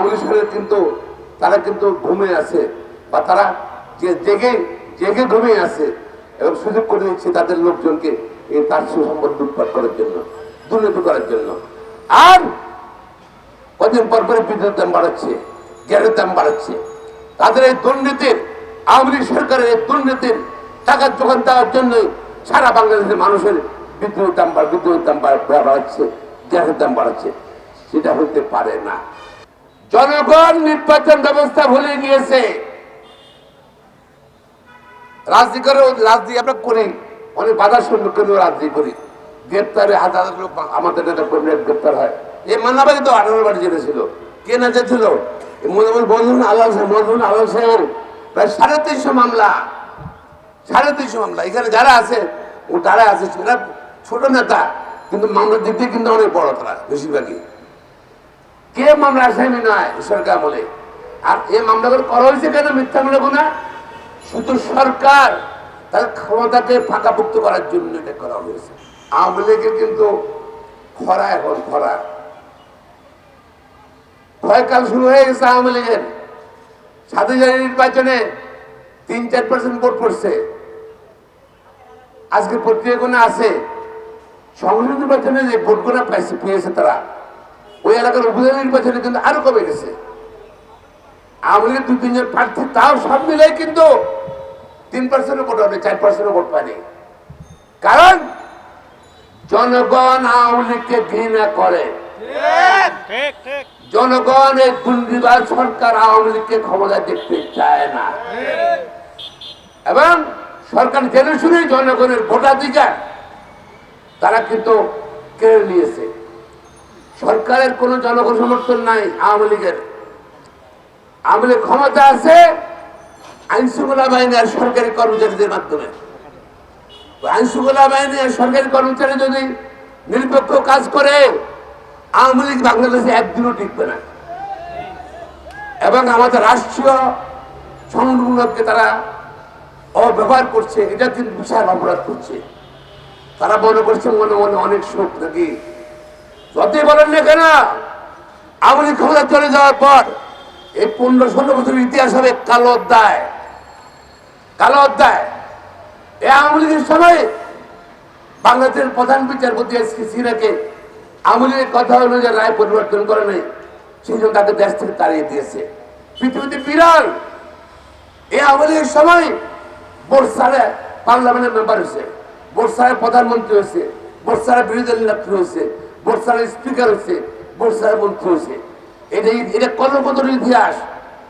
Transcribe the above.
আওয়ামী কিন্তু, তারা কিন্তু ঘুমে আছে বা তারা যে জেগে জেগে ঘুমিয়ে আছে এবং সুযোগ করে দিচ্ছে তাদের লোকজনকে এই তার সুসম্পদ লুটপাট করার জন্য, দুর্নীতি করার জন্য। আর কদিন পর পরে বিদ্যুৎ দাম বাড়াচ্ছে, গ্যাসের দাম বাড়াচ্ছে। তাদের এই দুর্নীতির, আওয়ামী সরকারের এই দুর্নীতির টাকার যোগান দেওয়ার জন্য সারা বাংলাদেশের মানুষের বিদ্যুৎ দাম বাড়, বিদ্যুৎ দাম বাড়- বাড়াচ্ছে, গ্যাসের দাম বাড়াচ্ছে। সেটা হতে পারে না। জনগণ নির্বাচন ব্যবস্থা ভুলে গিয়েছে। রাজনীতি করে রাজনীতি আমরা করি। অনেক বাধার সম্মুখীন রাজনীতি করি। গ্রেপ্তারে হাজার হাজার লোক আমাদের নেতা কর্মীরা গ্রেপ্তার হয়। এই মান্নাবাড়ি তো আঠারো বাড়ি জেলেছিল কে না যেছিল মনে বন্ধুন আল্লাহ সাহেব মধুন আল্লাহ সাহেবের প্রায় সাড়ে তিনশো মামলা। সাড়ে তিনশো মামলা। এখানে যারা আছে, ও তারা আছে, সেটা ছোট নেতা। কিন্তু মামলার দিক দিয়ে কিন্তু অনেক বড় তারা, বেশিরভাগই। কে মামলা আসামি নয় সরকার বলে। আর এই মামলাগুলো করা হয়েছে কেন? মিথ্যা মিথ্যামূলক না? শুধু সরকার তার ক্ষমতাকে ফাঁকাভুক্ত করার জন্য এটা করা হয়েছে। আওয়ামী লীগের কিন্তু খরা এখন, খরা। ক্ষয়কাল শুরু হয়ে গেছে আওয়ামী লীগের। সাথে নির্বাচনে তিন চার পার্সেন্ট ভোট পড়ছে। আজকে পত্রিকাগুলো আছে, সংসদ নির্বাচনে যে ভোটগুলো পাইছে, পেয়েছে তারা। ওই এলাকার উপজেলা নির্বাচনে কিন্তু আরও কমে গেছে। আওয়ামী লীগের দু তিনজন প্রার্থী তাও সব মিলে কিন্তু তিন পার্সেন্ট ভোট হবে চার পার্সেন্ট ভোট পায়নি। কারণ জনগণ আওয়ামী লীগকে ঘৃণা করে। ঠিক ঠিক জনগণ এই সরকার আওয়ামী লীগকে ক্ষমতা দেখতে চায় না। এবং সরকার জেনে শুনে জনগণের ভোটাধিকার তারা কিন্তু কেড়ে নিয়েছে। সরকারের কোনো জনগণ সমর্থন নাই আওয়ামী লীগের। আওয়ামী লীগ ক্ষমতা আছে আইন শৃঙ্খলা বাহিনী আর সরকারি কর্মচারীদের মাধ্যমে। আইন শৃঙ্খলা বাহিনী আর সরকারি কর্মচারী যদি নিরপেক্ষ কাজ করে, আওয়ামী লীগ বাংলাদেশে একদিনও টিকবে না। এবং আমাদের রাষ্ট্রীয় সংগঠনকে তারা অব্যবহার করছে, এটা কিন্তু বিশাল অপরাধ করছে। তারা মনে করছে মনে মনে অনেক সুখ নাকি যতই বলেন না কেন? আওয়ামী ক্ষমতা চলে যাওয়ার পর এই পনেরো ষোলো বছরের ইতিহাস হবে কালো অধ্যায়। কালো অধ্যায়। এই আওয়ামী লীগের সময় বাংলাদেশের প্রধান বিচারপতি এস কে সিরাকে আওয়ামী লীগের কথা অনুযায়ী রায় পরিবর্তন করে নাই, সেই জন্য তাকে দেশ থেকে তাড়িয়ে দিয়েছে। পৃথিবীতে বিরল। এই আওয়ামী লীগের সময় বোরসারে পার্লামেন্টের মেম্বার হয়েছে বোরসারে প্রধানমন্ত্রী হয়েছে বোরসারে বিরোধী নেত্রী হয়েছে। বোরসারে স্পিকার হয়েছে বর্ষার মন্ত্রী হয়েছে এটা এটা কর্মপদের ইতিহাস